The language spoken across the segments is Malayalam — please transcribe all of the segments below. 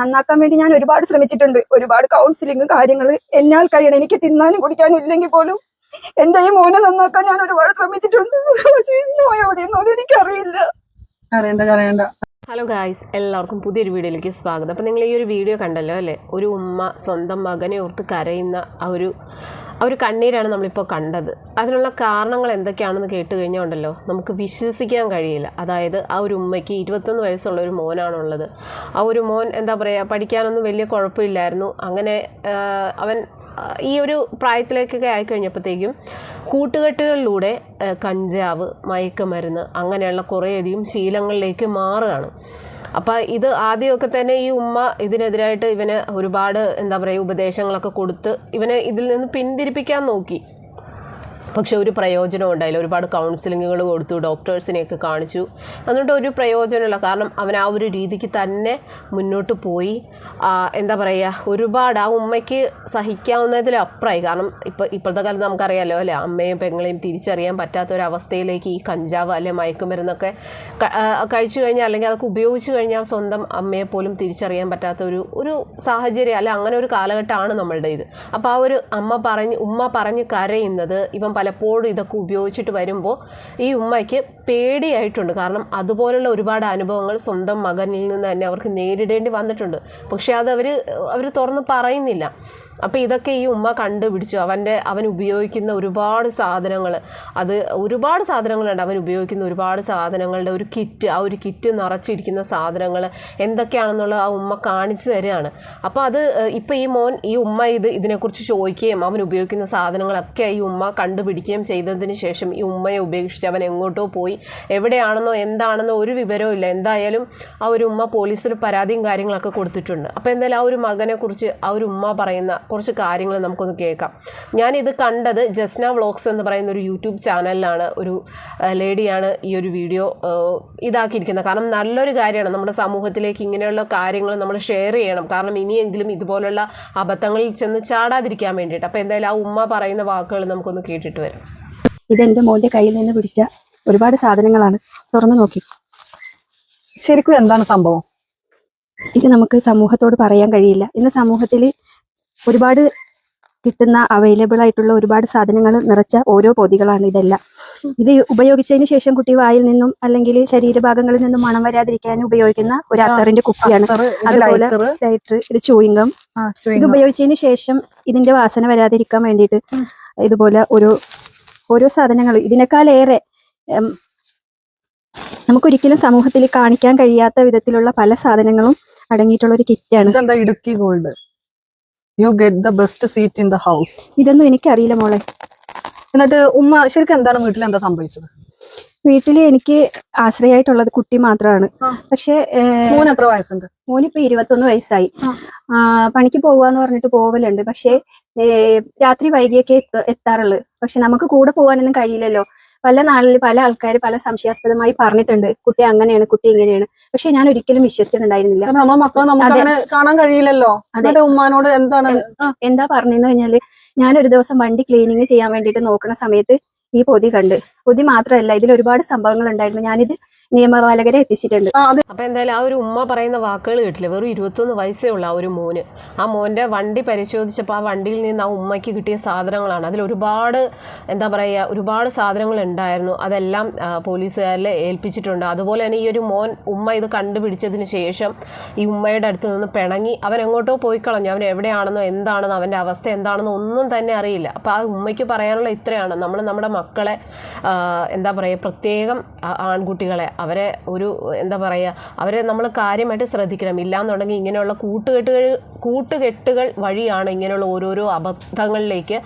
നന്നാക്കാൻ വേണ്ടി ഞാൻ ഒരുപാട് ശ്രമിച്ചിട്ടുണ്ട്. ഒരുപാട് കൗൺസിലിംഗ് കാര്യങ്ങൾ എന്നാൽ കഴിയണം. എനിക്ക് തിന്നാനും കുടിക്കാനും ഇല്ലെങ്കിൽ പോലും എന്റെ ഈ മോനെ നന്നാക്കാൻ ഞാൻ ഒരുപാട് ശ്രമിച്ചിട്ടുണ്ട്. എനിക്കറിയില്ല. കരയണ്ട കരയണ്ട ഹലോ ഗായ്സ് എല്ലാവർക്കും പുതിയൊരു വീഡിയോയിലേക്ക് സ്വാഗതം. അപ്പോൾ നിങ്ങൾ ഈ ഒരു വീഡിയോ കണ്ടല്ലോ അല്ലേ? ഒരു ഉമ്മ സ്വന്തം മകനെ ഓർത്ത് കരയുന്ന ആ ഒരു ആ ഒരു കണ്ണീരാണ് നമ്മളിപ്പോൾ കണ്ടത്. അതിനുള്ള കാരണങ്ങൾ എന്തൊക്കെയാണെന്ന് കേട്ട് കഴിഞ്ഞാൽ ഉണ്ടല്ലോ നമുക്ക് വിശ്വസിക്കാൻ കഴിയില്ല. അതായത് ആ ഒരു ഉമ്മയ്ക്ക് ഇരുപത്തൊന്ന് വയസ്സുള്ള ഒരു മോനാണുള്ളത്. ആ ഒരു മോൻ എന്താ പറയുക പഠിക്കാനൊന്നും വലിയ കുഴപ്പമില്ലായിരുന്നു. അങ്ങനെ അവൻ ഈ ഒരു പ്രായത്തിലേക്കൊക്കെ ആയിക്കഴിഞ്ഞപ്പോഴത്തേക്കും കൂട്ടുകെട്ടുകളിലൂടെ കഞ്ചാവ് മയക്കുമരുന്ന് അങ്ങനെയുള്ള കുറേയധികം ശീലങ്ങളിലേക്ക് മാറുകയാണ്. അപ്പോൾ ഇത് ആദ്യമൊക്കെ തന്നെ ഈ ഉമ്മ ഇതിനെതിരായിട്ട് ഇവന് ഒരുപാട് എന്താ പറയുക ഉപദേശങ്ങളൊക്കെ കൊടുത്ത് ഇവനെ ഇതിൽ നിന്ന് പിന്തിരിപ്പിക്കാൻ നോക്കി. പക്ഷെ ഒരു പ്രയോജനം ഉണ്ടായില്ല. ഒരുപാട് കൗൺസിലിങ്ങുകൾ കൊടുത്തു ഡോക്ടേഴ്സിനെയൊക്കെ കാണിച്ചു. എന്നിട്ട് ഒരു പ്രയോജനമില്ല. കാരണം അവൻ ആ ഒരു രീതിക്ക് തന്നെ മുന്നോട്ട് പോയി. എന്താ പറയുക ഒരുപാട് ആ ഉമ്മയ്ക്ക് സഹിക്കാവുന്നതിലപ്പുറമായി കാരണം ഇപ്പോൾ ഇപ്പോഴത്തെ കാലത്ത് നമുക്കറിയാമല്ലോ അല്ലേ? അമ്മയും പെങ്ങളെയും തിരിച്ചറിയാൻ പറ്റാത്ത ഒരു അവസ്ഥയിലേക്ക് ഈ കഞ്ചാവ് അല്ലെ മയക്കുമരുന്നൊക്കെ കഴിച്ചു കഴിഞ്ഞാൽ അല്ലെങ്കിൽ അതൊക്കെ ഉപയോഗിച്ച് കഴിഞ്ഞാൽ സ്വന്തം അമ്മയെ പോലും തിരിച്ചറിയാൻ പറ്റാത്ത ഒരു ഒരു സാഹചര്യം അല്ലെ? അങ്ങനെ ഒരു കാലഘട്ടമാണ് നമ്മളുടെ ഇത് അപ്പോൾ ആ ഒരു അമ്മ പറഞ്ഞ് ഉമ്മ പറഞ്ഞ് കരയുന്നത് ഇവൻ പലപ്പോഴും ഇതൊക്കെ ഉപയോഗിച്ചിട്ട് വരുമ്പോൾ ഈ ഉമ്മയ്ക്ക് പേടിയായിട്ടുണ്ട്. കാരണം അതുപോലുള്ള ഒരുപാട് അനുഭവങ്ങൾ സ്വന്തം മകനിൽ നിന്ന് തന്നെ അവർക്ക് നേരിടേണ്ടി വന്നിട്ടുണ്ട്. പക്ഷേ അത് അവർ അവർ തുറന്ന് പറയുന്നില്ല. അപ്പോൾ ഇതൊക്കെ ഈ ഉമ്മ കണ്ടുപിടിച്ചു. അവന്റെ അവൻ ഉപയോഗിക്കുന്ന ഒരുപാട് സാധനങ്ങൾ അത് ഒരുപാട് സാധനങ്ങളുണ്ട്. അവൻ ഉപയോഗിക്കുന്ന ഒരുപാട് സാധനങ്ങളുടെ ഒരു കിറ്റ് ആ ഒരു കിറ്റ് നിറച്ചിരിക്കുന്ന സാധനങ്ങൾ എന്തൊക്കെയാണെന്നുള്ള ആ ഉമ്മ കാണിച്ചു തരികയാണ് അപ്പോൾ അത് ഇപ്പോൾ ഈ മോൻ ഈ ഉമ്മ ഇത് ഇതിനെക്കുറിച്ച് ചോദിക്കുകയും അവൻ ഉപയോഗിക്കുന്ന സാധനങ്ങളൊക്കെ ഈ ഉമ്മ കണ്ടുപിടിക്കുകയും ചെയ്തതിന് ശേഷം ഈ ഉമ്മയെ ഉപേക്ഷിച്ച് അവൻ എങ്ങോട്ടോ പോയി. എവിടെയാണെന്നോ എന്താണെന്നോ ഒരു വിവരവും ഇല്ല. എന്തായാലും ആ ഒരു ഉമ്മ പോലീസിൽ പരാതിയും കാര്യങ്ങളൊക്കെ കൊടുത്തിട്ടുണ്ട്. അപ്പോൾ എന്തായാലും ആ ഒരു മകനെക്കുറിച്ച് ആ ഒരു ഉമ്മ പറയുന്ന കുറച്ച് കാര്യങ്ങൾ നമുക്കൊന്ന് കേൾക്കാം. ഞാനിത് കണ്ടത് ജസ്ന വ്ളോഗ്സ് എന്ന് പറയുന്ന ഒരു യൂട്യൂബ് ചാനലിലാണ് ഒരു ലേഡിയാണ് ഈ ഒരു വീഡിയോ ഇതാക്കിയിരിക്കുന്നത്. കാരണം നല്ലൊരു കാര്യമാണ് നമ്മുടെ സമൂഹത്തിലേക്ക് ഇങ്ങനെയുള്ള കാര്യങ്ങൾ നമ്മൾ ഷെയർ ചെയ്യണം. കാരണം ഇനിയെങ്കിലും ഇതുപോലുള്ള അബദ്ധങ്ങളിൽ ചെന്ന് ചാടാതിരിക്കാൻ വേണ്ടിയിട്ട്. അപ്പോൾ എന്തായാലും ആ ഉമ്മ പറയുന്ന വാക്കുകൾ നമുക്കൊന്ന് കേട്ടിട്ട് വരാം. ഇതെന്റെ മോന്റെ കയ്യിൽ നിന്ന് പിടിച്ച ഒരുപാട് സാധനങ്ങളാണ്. തുറന്നു നോക്കി. ശരിക്കും എന്താണ് സംഭവം? ഇത് നമുക്ക് സമൂഹത്തോട് പറയാൻ കഴിയില്ല. ഇന്ന് സമൂഹത്തിൽ ഒരുപാട് കിട്ടുന്ന അവൈലബിൾ ആയിട്ടുള്ള ഒരുപാട് സാധനങ്ങൾ നിറച്ച ഓരോ പൊതികളാണ് ഇതെല്ലാം. ഇത് ഉപയോഗിച്ചതിന് ശേഷം കുട്ടി വായിൽ നിന്നും അല്ലെങ്കിൽ ശരീരഭാഗങ്ങളിൽ നിന്നും മണം വരാതിരിക്കാൻ ഉപയോഗിക്കുന്ന ഒരു അത്തറിന്റെ കുപ്പിയാണ്. അതുപോലെ ലൈറ്റർ ഇത് ചൂയിങ്കം ഇത് ഉപയോഗിച്ചതിന് ശേഷം ഇതിന്റെ വാസന വരാതിരിക്കാൻ വേണ്ടിയിട്ട് ഇതുപോലെ ഒരു ഓരോ സാധനങ്ങൾ. ഇതിനേക്കാളേറെ നമുക്കൊരിക്കലും സമൂഹത്തിൽ കാണിക്കാൻ കഴിയാത്ത വിധത്തിലുള്ള പല സാധനങ്ങളും അടങ്ങിയിട്ടുള്ള ഒരു കിറ്റാണ് Idukki gold you get the best seat in the house ഇതൊന്നും എനിക്ക് അറിയില്ല മോളെ. എന്നിട്ട് ഉമ്മ ശരിക്കും എന്താണ് വീട്ടിൽ എന്താ സംഭവിച്ചത്? വീട്ടിൽ എനിക്ക് ആശ്രയമായിട്ടുള്ളത് കുട്ടി മാത്രമാണ്. പക്ഷെ മൂന്ന് എത്ര വയസ്സുണ്ട്? മോനിപ്പോ ഇരുപത്തൊന്ന് വയസ്സായി. പണിക്ക് പോവാന്ന് പറഞ്ഞിട്ട് പോവലുണ്ട്. പക്ഷെ രാത്രി വൈകിയൊക്കെ എത്ത- എത്താറുള്ളു. പക്ഷെ നമുക്ക് കൂടെ പോവാനൊന്നും കഴിയില്ലല്ലോ. പല നാളിൽ പല ആൾക്കാർ പല സംശയാസ്പദമായി പറഞ്ഞിട്ടുണ്ട് കുട്ടി അങ്ങനെയാണ് കുട്ടി ഇങ്ങനെയാണ്. പക്ഷെ ഞാൻ ഒരിക്കലും വിശ്വസിച്ചിട്ടുണ്ടായിരുന്നില്ല. നമ്മളെ മക്കളെ നമുക്ക് അങ്ങനെ കാണാൻ കഴിയില്ലല്ലോ? അതെ. ഉമ്മാനോട് എന്താണ്? എന്താ പറഞ്ഞെന്ന് കഴിഞ്ഞാൽ ഞാൻ ഒരു ദിവസം വണ്ടി ക്ലീനിങ് ചെയ്യാൻ വേണ്ടിയിട്ട് നോക്കുന്ന സമയത്ത് ഈ പൊതി കണ്ട്. പൊതി മാത്രമല്ല ഇതിൽ ഒരുപാട് സംഭവങ്ങൾ ഉണ്ടായിരുന്നു. ഞാനിത് നിയമപാലകരെ എത്തിച്ചിട്ടുണ്ട്. അപ്പൊ എന്തായാലും ആ ഒരു ഉമ്മ പറയുന്ന വാക്കുകൾ കേട്ടില്ല? വെറും ഇരുപത്തൊന്ന് വയസ്സേ ഉള്ള ആ ഒരു മോന്. ആ മോന്റെ വണ്ടി പരിശോധിച്ചപ്പോൾ ആ വണ്ടിയിൽ നിന്ന് ആ ഉമ്മയ്ക്ക് കിട്ടിയ സാധനങ്ങളാണ്. അതിൽ ഒരുപാട് എന്താ പറയുക ഒരുപാട് സാധനങ്ങൾ ഉണ്ടായിരുന്നു. അതെല്ലാം പോലീസുകാരിൽ ഏൽപ്പിച്ചിട്ടുണ്ട്. അതുപോലെ തന്നെ ഈ ഒരു മോൻ ഉമ്മ ഇത് കണ്ടുപിടിച്ചതിന് ശേഷം ഈ ഉമ്മയുടെ അടുത്ത് നിന്ന് പിണങ്ങി അവൻ എങ്ങോട്ടോ പോയി കളഞ്ഞു. അവൻ എവിടെയാണെന്നോ എന്താണെന്നോ അവന്റെ അവസ്ഥ എന്താണെന്നോ ഒന്നും തന്നെ അറിയില്ല. അപ്പോൾ ആ ഉമ്മയ്ക്ക് പറയാനുള്ള ഇത്രയാണ്. നമ്മൾ നമ്മുടെ മക്കളെ എന്താ പറയുക പ്രത്യേകം ആൺകുട്ടികളെ അവരെ ഒരു എന്താ പറയുക അവരെ നമ്മൾ കാര്യമായിട്ട് ശ്രദ്ധിക്കണം. ഇല്ലാന്നുണ്ടെങ്കിൽ ഇങ്ങനെയുള്ള കൂട്ടുകെട്ടുകൾ കൂട്ടുകെട്ടുകൾ വഴിയാണ് ഇങ്ങനെയുള്ള ഓരോരോ അബദ്ധങ്ങളിലേക്ക്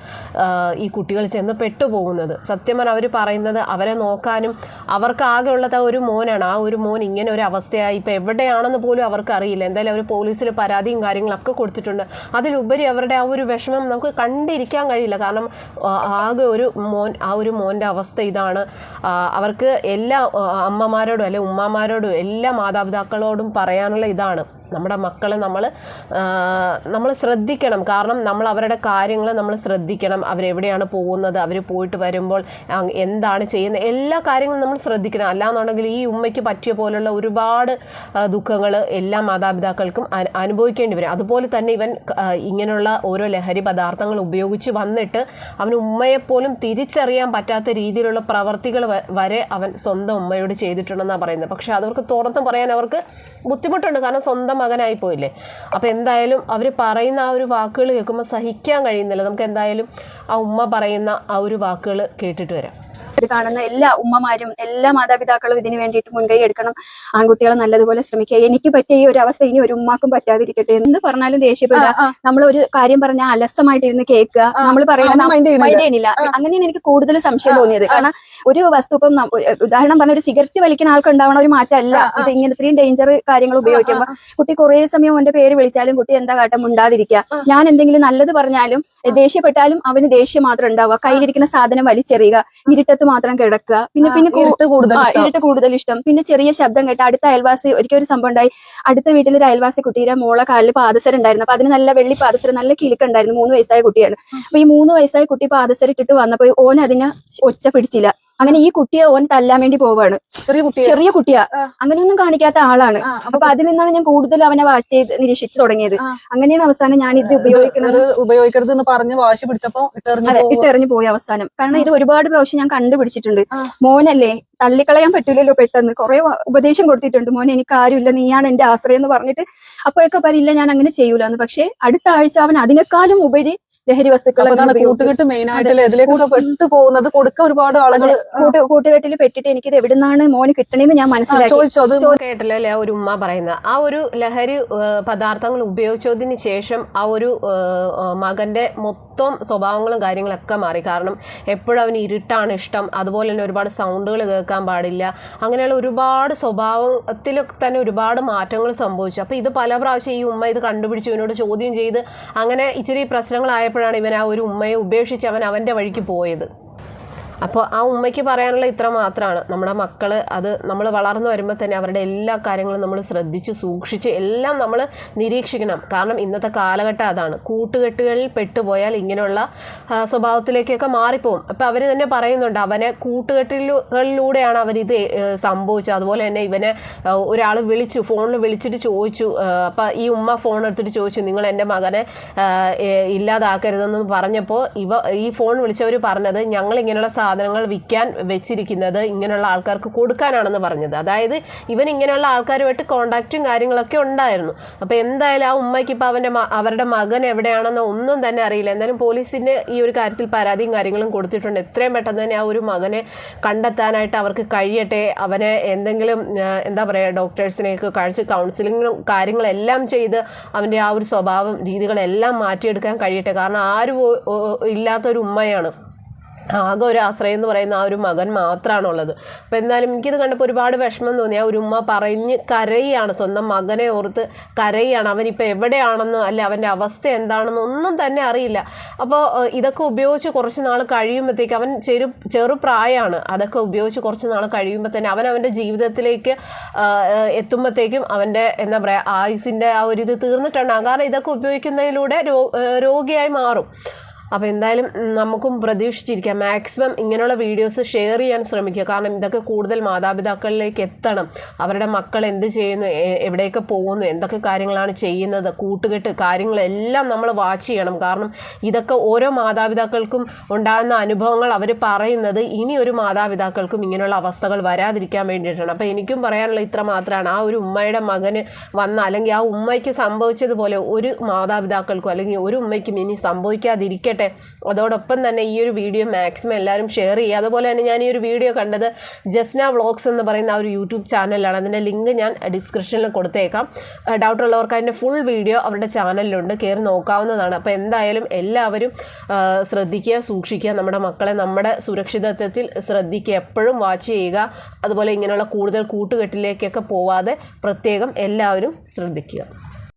ഈ കുട്ടികൾ ചെന്ന് പെട്ടുപോകുന്നത്. സത്യം പറഞ്ഞാൽ അവർ പറയുന്നത് അവരെ നോക്കാനും അവർക്ക് ആകെ ആ ഒരു മോനാണ്. ആ ഒരു മോൻ ഇങ്ങനെ ഒരു അവസ്ഥയായി. ഇപ്പോൾ എവിടെയാണെന്ന് പോലും അവർക്ക് അറിയില്ല. എന്തായാലും അവർ പോലീസിൽ പരാതിയും കാര്യങ്ങളൊക്കെ കൊടുത്തിട്ടുണ്ട്. അതിലുപരി അവരുടെ ആ ഒരു വിഷമം നമുക്ക് കണ്ടിരിക്കാൻ കഴിയില്ല. കാരണം ആകെ ഒരു മോൻ ആ ഒരു മോന്റെ അവസ്ഥ ഇതാണ്. അവർക്ക് എല്ലാ ആ, അമ്മമാരോടും അല്ലെ ഉമ്മമാരോടും എല്ലാ മാതാപിതാക്കളോടും പറയാനുള്ള ഇതാണ്. നമ്മുടെ മക്കളെ നമ്മൾ നമ്മൾ ശ്രദ്ധിക്കണം. കാരണം നമ്മൾ അവരുടെ കാര്യങ്ങൾ നമ്മൾ ശ്രദ്ധിക്കണം. അവരെവിടെയാണ് പോകുന്നത്? അവർ പോയിട്ട് വരുമ്പോൾ എന്താണ് ചെയ്യുന്നത്? എല്ലാ കാര്യങ്ങളും നമ്മൾ ശ്രദ്ധിക്കണം. അല്ലാന്നുണ്ടെങ്കിൽ ഈ ഉമ്മയ്ക്ക് പറ്റിയ പോലുള്ള ഒരുപാട് ദുഃഖങ്ങൾ എല്ലാ മാതാപിതാക്കൾക്കും അനുഭവിക്കേണ്ടി വരും. അതുപോലെ തന്നെ ഇവൻ ഇങ്ങനെയുള്ള ഓരോ ലഹരി പദാർത്ഥങ്ങൾ ഉപയോഗിച്ച് വന്നിട്ട് അവന് ഉമ്മയെപ്പോലും തിരിച്ചറിയാൻ പറ്റാത്ത രീതിയിലുള്ള പ്രവർത്തികൾ വരെ അവൻ സ്വന്തം ഉമ്മയോട് ചെയ്തിട്ടുണ്ടെന്നാണ് പറയുന്നത്. പക്ഷേ അതവർക്ക് തുറന്ന് പറയാൻ അവർക്ക് ബുദ്ധിമുട്ടുണ്ട്. കാരണം സ്വന്തം മകനായി പോയില്ലേ? അപ്പോൾ എന്തായാലും അവർ പറയുന്ന ആ ഒരു വാക്കുകൾ കേൾക്കുമ്പോൾ സഹിക്കാൻ കഴിയുന്നില്ല. നമുക്ക് എന്തായാലും ആ ഉമ്മ പറയുന്ന ആ ഒരു വാക്കുകൾ കേട്ടിട്ട് വരാം. കാണുന്ന എല്ലാ ഉമ്മമാരും എല്ലാ മാതാപിതാക്കളും ഇതിനു വേണ്ടിയിട്ട് മുൻകൈ എടുക്കണം. ആൺകുട്ടികളെ നല്ലതുപോലെ ശ്രമിക്കുക. എനിക്ക് പറ്റിയ ഈ ഒരു അവസ്ഥ ഇനി ഒരു ഉമ്മാക്കും പറ്റാതിരിക്കട്ടെ. എന്ന് പറഞ്ഞാലും ദേഷ്യപ്പെടുക നമ്മൾ ഒരു കാര്യം പറഞ്ഞാൽ അലസമായിട്ടിരുന്ന് കേൾക്കുക. നമ്മൾ പറയുന്നത് ചെയ്യണില്ല. മൈൻഡ് ചെയ്യണില്ല. അങ്ങനെയാണ് എനിക്ക് കൂടുതൽ സംശയം തോന്നിയത്. കാരണം ഒരു വസ്തു ഇപ്പം ഉദാഹരണം പറഞ്ഞ ഒരു സിഗരറ്റ് വലിക്കുന്ന ആൾക്ക് ഉണ്ടാവണ ഒരു മാറ്റമല്ല ഇത് ഇങ്ങനെ ഇത്രയും ഡേഞ്ചർ കാര്യങ്ങൾ ഉപയോഗിക്കുമ്പോൾ കുട്ടി കുറെ സമയം അവന്റെ പേര് വിളിച്ചാലും കുട്ടി എന്താ കാട്ടം ഉണ്ടാതിരിക്കുക ഞാൻ എന്തെങ്കിലും നല്ലത് പറഞ്ഞാലും ദേഷ്യപ്പെട്ടാലും അവന് ദേഷ്യം മാത്രം ഉണ്ടാവുക. കയ്യിലിരിക്കുന്ന സാധനം വലിച്ചെറിയുക. ഇരുട്ടത്ത് മാത്രം കിടക്കുക. പിന്നെ പിന്നെ. ഇരുട്ട് കൂടുതൽ ഇഷ്ടം. പിന്നെ ചെറിയ ശബ്ദം കേട്ട അടുത്ത അയൽവാസി ഒരിക്കൽ ഒരു സംഭവം ഉണ്ടായി. അടുത്ത വീട്ടിൽ ഒരു അയൽവാസി കുട്ടിയുടെ മോളെ കാലിൽ പാദസരം ഉണ്ടായിരുന്നു. അപ്പൊ അതിന് നല്ല വെള്ളി പാദസരം നല്ല കിലുക്കുണ്ടായിരുന്നു മൂന്ന് വയസ്സായ കുട്ടിയാണ്. അപ്പൊ ഈ മൂന്ന് വയസ്സായ കുട്ടി പാദസരം ഇട്ടിട്ട് വന്നപ്പോ ഓൻ അതിനെ ഒച്ച പിടിച്ചില്ല. അങ്ങനെ ഈ കുട്ടിയെ ഓൻ തല്ലാൻ വേണ്ടി പോവാണ്. ചെറിയ കുട്ടി ചെറിയ കുട്ടിയാ. അങ്ങനെയൊന്നും കാണിക്കാത്ത ആളാണ്. അപ്പൊ അതിൽ നിന്നാണ് ഞാൻ കൂടുതൽ അവനെ വാച്ച് ചെയ്ത് നിരീക്ഷിച്ചു തുടങ്ങിയത്. അങ്ങനെയാണ് അവസാനം ഞാൻ ഇത് ഉപയോഗിക്കുന്നത്. ഉപയോഗിക്കരുത് എന്ന് പറഞ്ഞ് വാശി പിടിച്ചപ്പോ അതെ ഇട്ടെറിഞ്ഞു പോയി അവസാനം. കാരണം ഇത് ഒരുപാട് പ്രാവശ്യം ഞാൻ കണ്ടുപിടിച്ചിട്ടുണ്ട്. മോനല്ലേ തള്ളിക്കളയാൻ പറ്റൂലല്ലോ പെട്ടെന്ന്. കുറെ ഉപദേശം കൊടുത്തിട്ടുണ്ട്. മോനെ എനിക്ക് ആരുമില്ല നീയാണ് എന്റെ ആശ്രയം എന്ന് പറഞ്ഞിട്ട് അപ്പോഴൊക്കെ പറയില്ല ഞാൻ അങ്ങനെ ചെയ്യൂലെന്ന്. പക്ഷെ അടുത്ത ആഴ്ച അവൻ അതിനേക്കാളും ഉപരി ലഹരി വസ്തുക്കൾ കൂട്ടുകെട്ട് മെയിൻ ആയിട്ട് ഇതിലേക്കൊക്കെ പെട്ടു പോകുന്നത് കൊടുക്ക ഒരുപാട് ആളുകൾ കൂട്ടുകെട്ടിൽ പെട്ടിട്ട് എനിക്കിത് എവിടുന്നാണ് മോന് കിട്ടണേന്ന് ഞാൻ മനസ്സിലാക്കി. കേട്ടല്ലോ അല്ലേ ആ ഒരു ഉമ്മ പറയുന്നത്. ആ ഒരു ലഹരി പദാർത്ഥങ്ങൾ ഉപയോഗിച്ചതിന് ശേഷം ആ ഒരു മകന്റെ മൊത്തം സ്വഭാവങ്ങളും കാര്യങ്ങളൊക്കെ മാറി. കാരണം എപ്പോഴും അവന് ഇരുട്ടാണ് ഇഷ്ടം. അതുപോലെ തന്നെ ഒരുപാട് സൗണ്ടുകൾ കേൾക്കാൻ പാടില്ല. അങ്ങനെയുള്ള ഒരുപാട് സ്വഭാവത്തിലൊക്കെ തന്നെ ഒരുപാട് മാറ്റങ്ങൾ സംഭവിച്ചു. അപ്പോൾ ഇത് പല പ്രാവശ്യം ഈ ഉമ്മ ഇത് കണ്ടുപിടിച്ചു ഇവനോട് ചോദ്യം ചെയ്ത് അങ്ങനെ ഇച്ചിരി പ്രശ്നങ്ങളായപ്പോഴാണ് ഇവൻ ആ ഒരു ഉമ്മയെ ഉപേക്ഷിച്ച് അവൻ അവന്റെ വഴിക്ക് പോയത്. അപ്പോൾ ആ ഉമ്മയ്ക്ക് പറയാനുള്ള ഇത്ര മാത്രമാണ്. നമ്മുടെ മക്കൾ അത് നമ്മൾ വളർന്നു വരുമ്പോൾ തന്നെ അവരുടെ എല്ലാ കാര്യങ്ങളും നമ്മൾ ശ്രദ്ധിച്ച് സൂക്ഷിച്ച് എല്ലാം നമ്മൾ നിരീക്ഷിക്കണം. കാരണം ഇന്നത്തെ കാലഘട്ടം അതാണ്. കൂട്ടുകെട്ടുകളിൽ പെട്ടുപോയാൽ ഇങ്ങനെയുള്ള സ്വഭാവത്തിലേക്കൊക്കെ മാറിപ്പോവും. അപ്പോൾ അവർ തന്നെ പറയുന്നുണ്ട് അവനെ കൂട്ടുകെട്ടുകളിലൂടെയാണ് അവരിത് സംഭവിച്ചത്. അതുപോലെ തന്നെ ഇവനെ ഒരാൾ വിളിച്ചു ഫോണിൽ വിളിച്ചിട്ട് ചോദിച്ചു അപ്പോൾ ഈ ഉമ്മ ഫോൺ എടുത്തിട്ട് ചോദിച്ചു നിങ്ങൾ എന്റെ മകനെ ഇല്ലാതാക്കരുതെന്ന് പറഞ്ഞപ്പോൾ ഇവ ഈ ഫോൺ വിളിച്ചവർ പറഞ്ഞത് ഞങ്ങൾ ഇങ്ങനെയുള്ള സാധനങ്ങൾ വിൽക്കാൻ വെച്ചിരിക്കുന്നത് ഇങ്ങനെയുള്ള ആൾക്കാർക്ക് കൊടുക്കാനാണെന്ന് പറഞ്ഞത്. അതായത് ഇവൻ ഇങ്ങനെയുള്ള ആൾക്കാരുമായിട്ട് കോണ്ടാക്റ്റും കാര്യങ്ങളൊക്കെ ഉണ്ടായിരുന്നു. അപ്പോൾ എന്തായാലും ആ ഉമ്മയ്ക്ക് ഇപ്പോൾ അവന്റെ അവരുടെ മകൻ എവിടെയാണെന്ന് ഒന്നും തന്നെ അറിയില്ല. എന്തായാലും പോലീസിന് ഈ ഒരു കാര്യത്തിൽ പരാതിയും കാര്യങ്ങളും കൊടുത്തിട്ടുണ്ട്. എത്രയും പെട്ടെന്ന് തന്നെ ആ ഒരു മകനെ കണ്ടെത്താനായിട്ട് അവർക്ക് കഴിയട്ടെ. അവനെ എന്തെങ്കിലും എന്താ പറയുക ഡോക്ടേഴ്സിനെയൊക്കെ കഴിച്ച് കൗൺസിലിങ്ങും കാര്യങ്ങളെല്ലാം ചെയ്ത് അവന്റെ ആ ഒരു സ്വഭാവം രീതികളെല്ലാം മാറ്റിയെടുക്കാൻ കഴിയട്ടെ. കാരണം ആരും ഇല്ലാത്തൊരു ഉമ്മയാണ്. ആകെ ഒരു ആശ്രയം എന്ന് പറയുന്ന ആ ഒരു മകൻ മാത്രമാണുള്ളത് അപ്പം എന്നാലും എനിക്കിത് കണ്ടപ്പോൾ ഒരുപാട് വിഷമം തോന്നി. ആ ഒരു ഉമ്മ പറഞ്ഞ് കരയാണ്. സ്വന്തം മകനെ ഓർത്ത് കരയാണ്. അവനിപ്പോൾ എവിടെയാണെന്നോ അല്ലെ അവന്റെ അവസ്ഥ എന്താണെന്നോ ഒന്നും തന്നെ അറിയില്ല. അപ്പോൾ ഇതൊക്കെ ഉപയോഗിച്ച് കുറച്ച് നാൾ കഴിയുമ്പോഴത്തേക്ക് അവൻ ചെറു ചെറുപ്രായമാണ് അതൊക്കെ ഉപയോഗിച്ച് കുറച്ച് നാൾ കഴിയുമ്പോൾ തന്നെ അവൻ അവന്റെ ജീവിതത്തിലേക്ക് എത്തുമ്പോഴത്തേക്കും അവന്റെ എന്താ പറയുക ആയുസിന്റെ ആ ഒരു ഇത് തീർന്നിട്ടുണ്ടാകും കാരണം ഇതൊക്കെ ഉപയോഗിക്കുന്നതിലൂടെ രോഗിയായി മാറും. അപ്പോൾ എന്തായാലും നമുക്കും പ്രതീക്ഷിച്ചിരിക്കാം. മാക്സിമം ഇങ്ങനെയുള്ള വീഡിയോസ് ഷെയർ ചെയ്യാൻ ശ്രമിക്കുക. കാരണം ഇതൊക്കെ കൂടുതൽ മാതാപിതാക്കളിലേക്ക് എത്തണം. അവരുടെ മക്കൾ എന്ത് ചെയ്യുന്നു എവിടെയൊക്കെ പോകുന്നു എന്തൊക്കെ കാര്യങ്ങളാണ് ചെയ്യുന്നത് കൂട്ടുകെട്ട് കാര്യങ്ങളെല്ലാം നമ്മൾ വാച്ച് ചെയ്യണം. കാരണം ഇതൊക്കെ ഓരോ മാതാപിതാക്കൾക്കും ഉണ്ടാകുന്ന അനുഭവങ്ങൾ അവർ പറയുന്നത് ഇനി ഒരു മാതാപിതാക്കൾക്കും ഇങ്ങനെയുള്ള അവസ്ഥകൾ വരാതിരിക്കാൻ വേണ്ടിയിട്ടാണ്. അപ്പോൾ എനിക്കും പറയാനുള്ള ഇത്ര മാത്രമാണ്. ആ ഒരു ഉമ്മയുടെ മകന് വന്ന അല്ലെങ്കിൽ ആ ഉമ്മയ്ക്ക് സംഭവിച്ചതുപോലെ ഒരു മാതാപിതാക്കൾക്കും അല്ലെങ്കിൽ ഒരു ഉമ്മയ്ക്കും ഇനി സംഭവിക്കാതിരിക്കട്ടെ അതോടൊപ്പം തന്നെ ഈ ഒരു വീഡിയോ മാക്സിമം എല്ലാവരും ഷെയർ ചെയ്യുക. അതുപോലെ തന്നെ ഞാൻ ഈ ഒരു വീഡിയോ കണ്ടത് ജസ്ന വ്ളോഗ്സ് എന്ന് പറയുന്ന ആ ഒരു യൂട്യൂബ് ചാനലാണ് അതിന്റെ ലിങ്ക് ഞാൻ ഡിസ്ക്രിപ്ഷനിൽ കൊടുത്തേക്കാം. ഡൗട്ട് ഉള്ളവർക്ക് അതിന്റെ ഫുൾ വീഡിയോ അവരുടെ ചാനലിലുണ്ട്. കയറി നോക്കാവുന്നതാണ്. അപ്പോൾ എന്തായാലും എല്ലാവരും ശ്രദ്ധിക്കുക സൂക്ഷിക്കുക. നമ്മുടെ മക്കളെ നമ്മുടെ സുരക്ഷിതത്വത്തിൽ ശ്രദ്ധിക്കുക. എപ്പോഴും വാച്ച് ചെയ്യുക. അതുപോലെ ഇങ്ങനെയുള്ള കൂടുതൽ കൂട്ടുകെട്ടിലേക്കൊക്കെ പോവാതെ പ്രത്യേകം എല്ലാവരും ശ്രദ്ധിക്കുക.